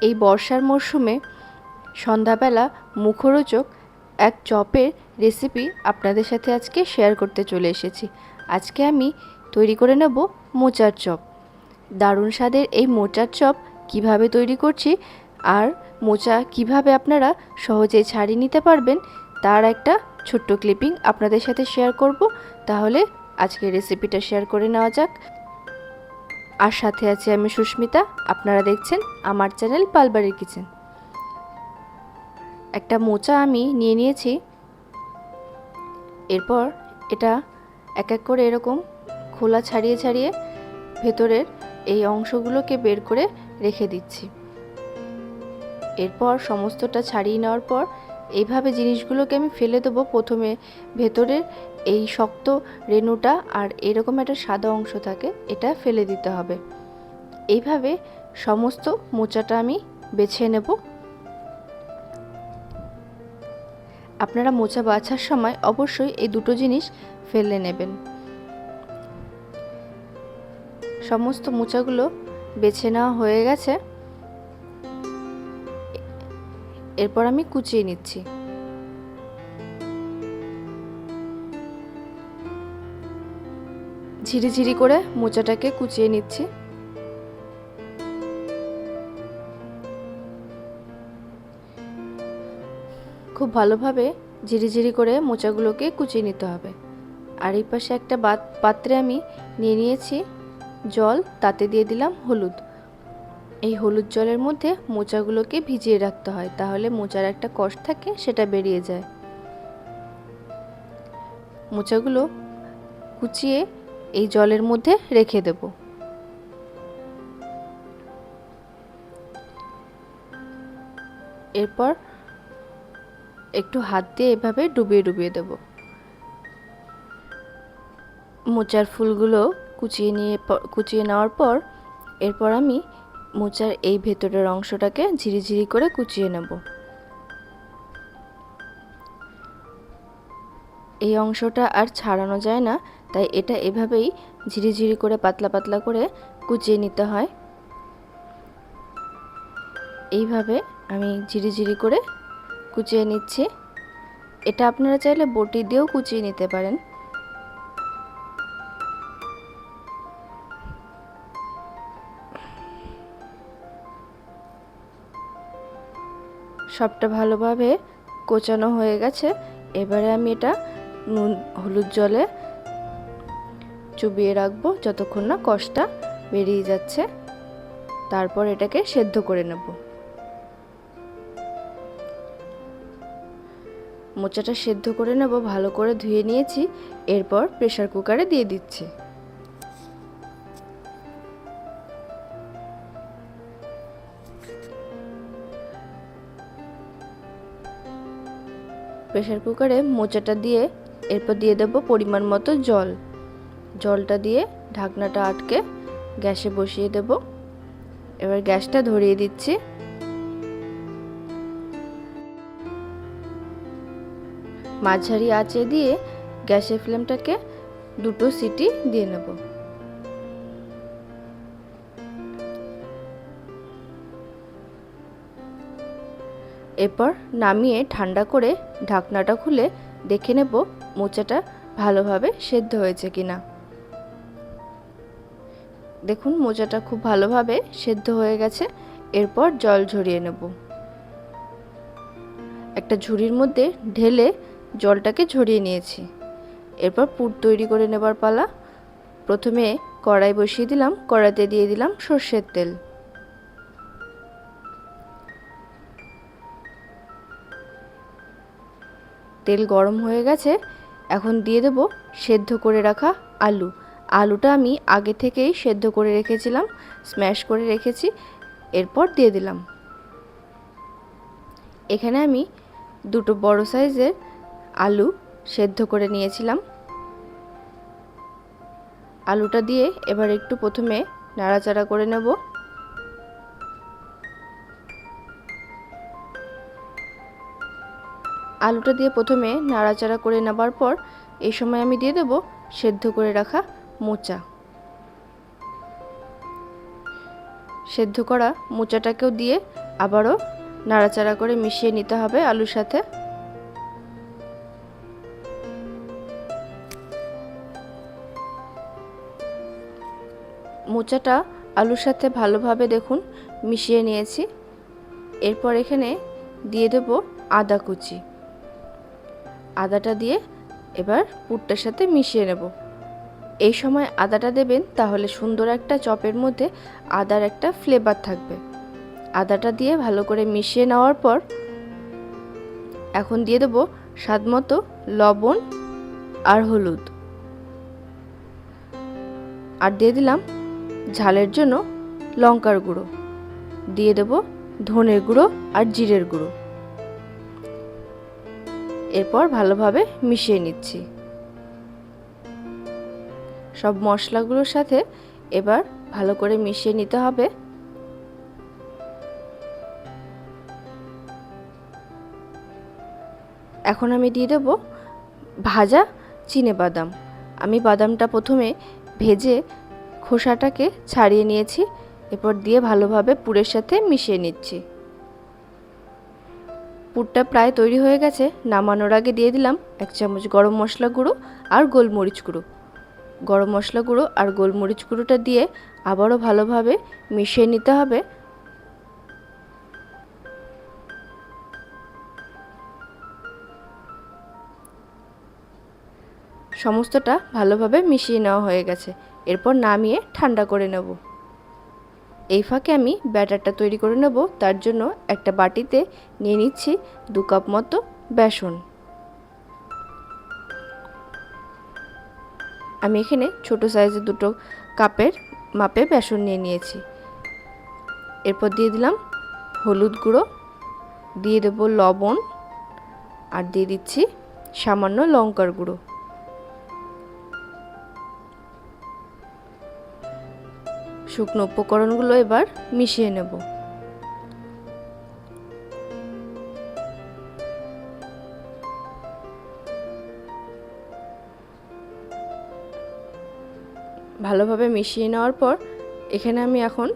এই বর্ষার মরশুমে সন্ধ্যাবেলা মুখরোচক এক চপের রেসিপি আপনাদের সাথে আজকে শেয়ার করতে চলে এসেছি। আজকে আমি তৈরি করে নেব মোচার চপ। দারুণ স্বাদের এই মোচার চপ কীভাবে তৈরি করছি আর মোচা কীভাবে আপনারা সহজে ছাড়িয়ে নিতে পারবেন, তার একটা ছোট্ট ক্লিপিং আপনাদের সাথে শেয়ার করব। তাহলে আজকে রেসিপিটা শেয়ার করে নেওয়া যাক। আর সাথে আছি আমি সুস্মিতা। আপনারা দেখছেন আমার চ্যানেল পালবাড়ির কিচেন। একটা মোচা আমি নিয়ে নিয়েছি। এরপর এটা এক এক করে এরকম খোলা ছাড়িয়ে ছাড়িয়ে ভেতরের এই অংশগুলোকে বের করে রেখে দিচ্ছি। এরপর সমস্তটা ছাড়িয়ে নেওয়ার পর এইভাবে জিনিসগুলোকে আমি ফেলে দেবো প্রথমে। ভেতরের এই শক্ত রেণুটা আর এরকম একটা সাদা অংশ থাকে, এটা ফেলে দিতে হবে। এইভাবে সমস্ত মোচাটা আমি বেছে নেব। আপনারা মোচা বাছার সময় অবশ্যই এই দুটো জিনিস ফেলে নেবেন। সমস্ত মোচাগুলো বেছে নেওয়া হয়ে গেছে। এরপর আমি কুচিয়ে নিচ্ছি। ঝিরিঝিরি করে মোচাটাকে কুচিয়ে নিচ্ছি। খুব ভালোভাবে ঝিরিঝিরি করে মোচাগুলোকে কুচিয়ে নিতে হবে। আর এই পাশে একটা পাত্রে আমি নিয়ে নিয়েছি জল, তাতে দিয়ে দিলাম হলুদ। এই হলুদ জলের মধ্যে মোচাগুলোকে ভিজিয়ে রাখতে হয়, তাহলে মোচার একটা কষ থাকে, সেটা বেরিয়ে যায়। মোচাগুলো কুচিয়ে এই জলের মধ্যে রেখে দেব। এরপর একটু হাত দিয়ে এভাবে ডুবিয়ে ডুবিয়ে দেব। মোচার ফুলগুলো কুচিয়ে নিয়ে কুচিয়ে নেওয়ার পর, এরপর আমি মোচার এই ভেতরের অংশটাকে ঝিরিঝিরি করে কুচিয়ে নেব। এই অংশটা আর ছাড়ানো যায় না, তাই এটা এভাবেই ঝিরিঝিরি করে পাতলা পাতলা করে কুচিয়ে নিতে হয়। এইভাবে আমি ঝিরিঝিরি করে কুচিয়ে নিচ্ছি। এটা আপনারা চাইলে বটি দিয়েও কুচিয়ে নিতে পারেন। সবটা ভালোভাবে কোচানো হয়ে গেছে। এবারে আমি এটা নুন, হলুদ জলে চুবিয়ে রাখব যতক্ষণ না কষটা বেরিয়ে যাচ্ছে। তারপর এটাকে সেদ্ধ করে নেব। মোচাটা সেদ্ধ করে নেব, ভালো করে ধুয়ে নিয়েছি, এরপর প্রেশার কুকারে দিয়ে দিচ্ছি। প্রেশার কুকারে মোচাটা দিয়ে এরপর দিয়ে দেব পরিমাণ মতো জল। জলটা দিয়ে ঢাকনাটা আটকে গ্যাসে বসিয়ে দেব। এবার গ্যাসটা ধরিয়ে দিচ্ছি। মাঝারি আঁচে দিয়ে গ্যাসের ফ্লেমটাকে দুটো সিটি দিয়ে নেব। এরপর নামিয়ে ঠান্ডা করে ঢাকনাটা খুলে দেখে নেব মোচাটা ভালোভাবে সেদ্ধ হয়েছে কিনা। দেখুন, মোচাটা খুব ভালোভাবে সেদ্ধ হয়ে গেছে। এরপর জল ঝরিয়ে নেব। একটা ঝুড়ির মধ্যে ঢেলে জলটাকে ঝরিয়ে নিয়েছি। এরপর পুর তৈরি করে নেবার পালা। প্রথমে কড়াই বসিয়ে দিলাম, কড়াইতে দিয়ে দিলাম সর্ষের তেল। তেল গরম হয়ে গেছে, এখন দিয়ে দেবো সেদ্ধ করে রাখা আলু। আলুটা আমি আগে থেকেই সেদ্ধ করে রেখেছিলাম, স্ম্যাশ করে রেখেছি, এরপর দিয়ে দিলাম। এখানে আমি দুটো বড় সাইজের আলু সেদ্ধ করে নিয়েছিলাম। আলুটা দিয়ে এবার একটু প্রথমে নাড়াচাড়া করে নেব। আলুটা দিয়ে প্রথমে নাড়াচাড়া করে নেবার পর এই সময় আমি দিয়ে দেব সেদ্ধ করে রাখা মোচা। সেদ্ধ করা মোচাটাকেও দিয়ে আবারও নাড়াচাড়া করে মিশিয়ে নিতে হবে আলুর সাথে। মোচাটা আলুর সাথে ভালোভাবে দেখুন, মিশিয়ে নিয়েছি। এরপর এখানে দিয়ে দেব আদা কুচি। আদাটা দিয়ে এবার পুরটার সাথে মিশিয়ে নেব। এই সময় আদাটা দেবেন, তাহলে সুন্দর একটা চপের মধ্যে আদার একটা ফ্লেভার থাকবে। আদাটা দিয়ে ভালো করে মিশিয়ে নেওয়ার পর এখন দিয়ে দেবো স্বাদ মতো লবণ আর হলুদ। আর দিয়ে দিলাম ঝালের জন্য লঙ্কার গুঁড়ো। দিয়ে দেব ধনের গুঁড়ো আর জিরের গুঁড়ো। এরপর ভালোভাবে মিশিয়ে নিচ্ছি। সব মশলাগুলোর সাথে এবার ভালো করে মিশিয়ে নিতে হবে। এখন আমি দিয়ে দেব ভাজা চিনে বাদাম। আমি বাদামটা প্রথমে ভেজে খোসাটাকে ছাড়িয়ে নিয়েছি, এরপর দিয়ে ভালোভাবে পুরের সাথে মিশিয়ে নিচ্ছি। পুরটা প্রায় তৈরি হয়ে গেছে। নামানোর আগে দিয়ে দিলাম এক চামচ গরম মশলা গুঁড়ো আর গোলমরিচ গুঁড়ো। গরম মশলা গুঁড়ো আর গোলমরিচ গুঁড়োটা দিয়ে আবারও ভালোভাবে মিশিয়ে নিতে হবে। সমস্তটা ভালোভাবে মিশিয়ে নেওয়া হয়ে গেছে। এরপর নামিয়ে ঠান্ডা করে নেব। এই ফাঁকে আমি ব্যাটারটা তৈরি করে নেব। তার জন্য একটা বাটিতে নিয়ে নিচ্ছি দু কাপ মতো বেসন। আমি এখানে ছোট সাইজের দুটো কাপের মাপে বেসন নিয়ে নিয়েছি। এরপর দিয়ে দিলাম হলুদ গুঁড়ো, দিয়ে দেবো লবণ, আর দিয়ে দিচ্ছি সামান্য লঙ্কার গুঁড়ো। শুকনো উপকরণগুলো এবার মিশিয়ে নেব। ভালোভাবে মিশিয়ে নেওয়ার পর এখানে আমি এখন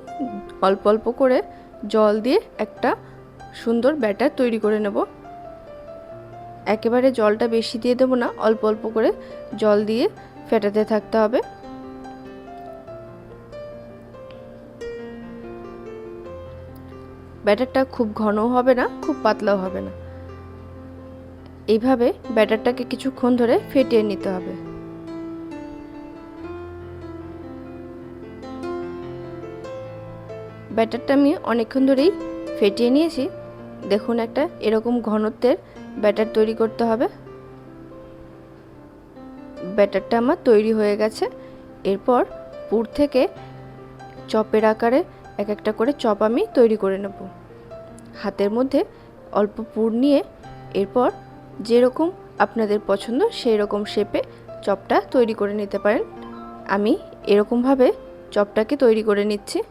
অল্প অল্প করে জল দিয়ে একটা সুন্দর ব্যাটার তৈরি করে নেব। একেবারে জলটা বেশি দিয়ে দেবো না, অল্প অল্প করে জল দিয়ে ফেটাতে থাকতে হবে। ব্যাটারটা খুব ঘনও হবে না, খুব পাতলাও হবে না। এইভাবে ব্যাটারটাকে কিছুক্ষণ ধরে ফেটিয়ে নিতে হবে। ব্যাটারটা আমি অনেকক্ষণ ধরেই ফেটিয়ে নিয়েছি। দেখুন একটা এরকম ঘনত্বের ব্যাটার তৈরি করতে হবে। ব্যাটারটা আমার তৈরি হয়ে গেছে। এরপর পুর থেকে চপের আকারে এক একটা করে চপ আমি তৈরি করে নেব। হাতের মধ্যে অল্প পুর নিয়ে এরপর যেরকম আপনাদের পছন্দ সেই রকম শেপে চপটা তৈরি করে নিতে পারেন। আমি এরকমভাবে চপটাকে তৈরি করে নিচ্ছি।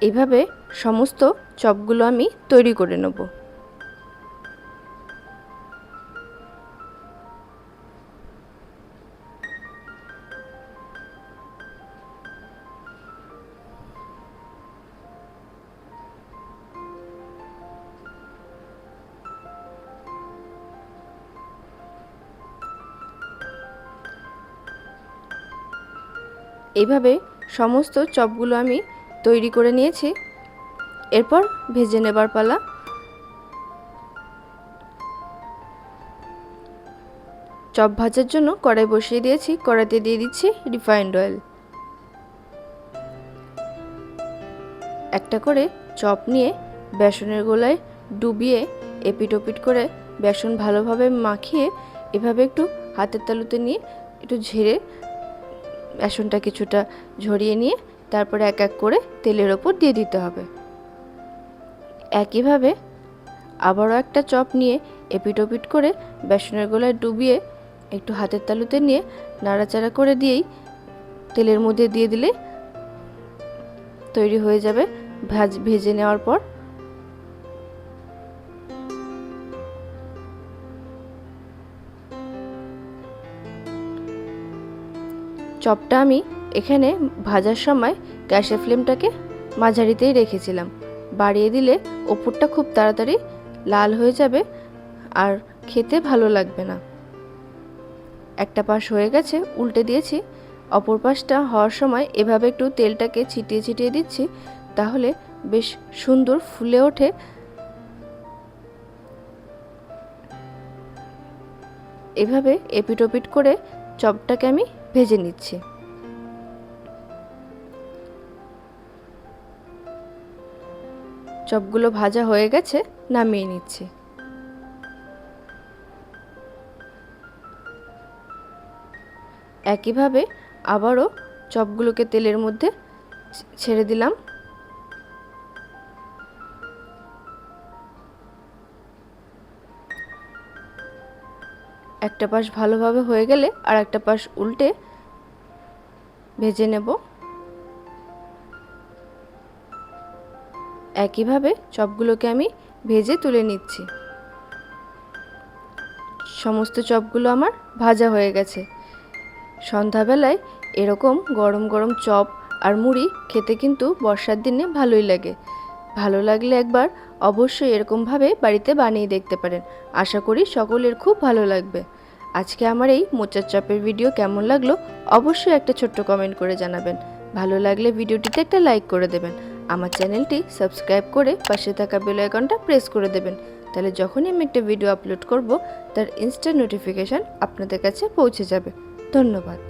এইভাবে সমস্ত চপগুলো আমি তৈরি করে নেব। এইভাবে সমস্ত চপগুলো আমি তৈরি করে নিয়েছি। এরপর ভেজে নেবার পালা। চপ ভাজার জন্য কড়াই বসিয়ে দিয়েছি। কড়াইতে দিয়ে দিচ্ছি রিফাইন্ড অয়েল একটা করে চপ নিয়ে বেসনের গোলায় ডুবিয়ে এপিট ওপিট করে বেসন ভালোভাবে মাখিয়ে এভাবে একটু হাতের তালুতে নিয়ে একটু ঝেড়ে বেসনটা কিছুটা ঝরিয়ে নিয়ে তারপরে এক এক করে তেলের ওপর দিয়ে দিতে হবে। একইভাবে আবারও একটা চপ নিয়ে এপিট ওপিট করে বেসনের গোলায় ডুবিয়ে একটু হাতের তালুতে নিয়ে নাড়াচাড়া করে দিয়েই তেলের মধ্যে দিয়ে দিলে তৈরি হয়ে যাবে ভাজ ভেজে নেওয়ার পর চপটা আমি এখানে ভাজার সময় গ্যাসের ফ্লেমটাকে মাঝারিতেই রেখেছিলাম। বাড়িয়ে দিলে ওপরটা খুব তাড়াতাড়ি লাল হয়ে যাবে আর খেতে ভালো লাগবে না। একটা পাশ হয়ে গেছে, উল্টে দিয়েছি। অপর পাশটা হওয়ার সময় এভাবে একটু তেলটাকে ছিটিয়ে ছিটিয়ে দিচ্ছি, তাহলে বেশ সুন্দর ফুলে ওঠে। এভাবে এপিটোপিট করে চপটাকে আমি ভেজে নিচ্ছি। চপগুলো ভাজা হয়ে গেছে, নামিয়ে নিচ্ছি। একইভাবে আবারও চপগুলোকে তেলের মধ্যে ছেড়ে দিলাম। একটা পাশ ভালোভাবে হয়ে গেলে আর একটা পাশ উল্টে ভেজে নেব। একইভাবে চপগুলোকে আমি ভেজে তুলে নিচ্ছি। সমস্ত চপগুলো আমার ভাজা হয়ে গেছে। সন্ধ্যাবেলায় এরকম গরম গরম চপ আর মুড়ি খেতে কিন্তু বর্ষার দিনে ভালোই লাগে। ভালো লাগলে একবার অবশ্যই এরকমভাবে বাড়িতে বানিয়ে দেখতে পারেন। আশা করি সকলের খুব ভালো লাগবে। আজকে আমার এই মোচার চপের ভিডিও কেমন লাগল অবশ্যই একটা ছোট্ট কমেন্ট করে জানাবেন। ভালো লাগলে ভিডিওটিতে একটা লাইক করে দেবেন। আমার চ্যানেলটি সাবস্ক্রাইব করে পাশে থাকা বেল আইকনটা প্রেস করে দেবেন। তাহলে যখনই আমি একটা ভিডিও আপলোড করব, তার ইনস্ট্যান্ট নোটিফিকেশান আপনাদের কাছে পৌঁছে যাবে। ধন্যবাদ।